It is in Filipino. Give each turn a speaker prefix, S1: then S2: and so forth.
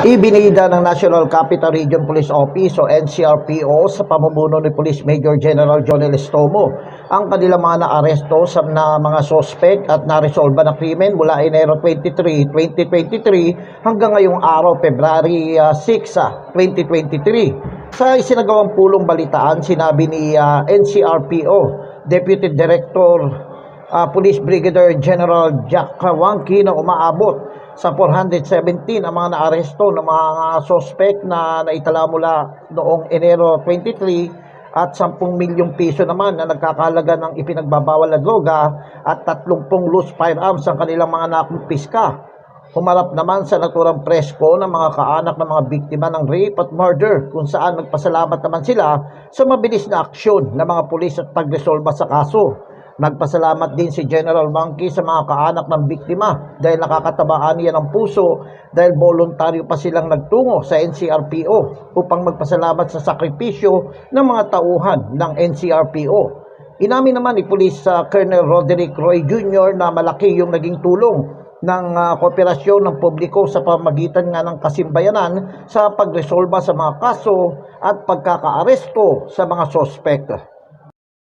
S1: Ibinida ng National Capital Region Police Office o NCRPO sa pamumuno ni Police Major General Jonel Estomo ang kanilang mga naaresto sa na mga sospek at naresolba na krimen mula Enero 23, 2023 hanggang ngayong araw, February ah, 6, ah, 2023. Sa isinagawang pulong balitaan, sinabi ni ah, NCRPO Deputy Director ah, Police Brigadier General Jack Kawangki na umaabot sa 417 ang mga naaresto ng mga sospek na naitala mula noong Enero 23 at 10 milyong piso naman na nagkakalaga ng ipinagbabawal na droga at 30 loose firearms ang kanilang mga nakumpiska. Humarap naman sa naturang presko ng mga kaanak ng mga biktima ng rape at murder kung saan nagpasalamat naman sila sa mabilis na aksyon ng mga pulis at pagresolba sa kaso. Nagpasalamat din si General Monkey sa mga kaanak ng biktima dahil nakakatabaan niya ng puso dahil voluntaryo pa silang nagtungo sa NCRPO upang magpasalamat sa sakripisyo ng mga tauhan ng NCRPO. Inamin naman ni Police uh, Colonel Roderick Roy Jr. na malaki yung naging tulong ng uh, kooperasyon ng publiko sa pamagitan nga ng kasimbayanan sa pagresolba sa mga kaso at pagkakaaresto sa mga sospek.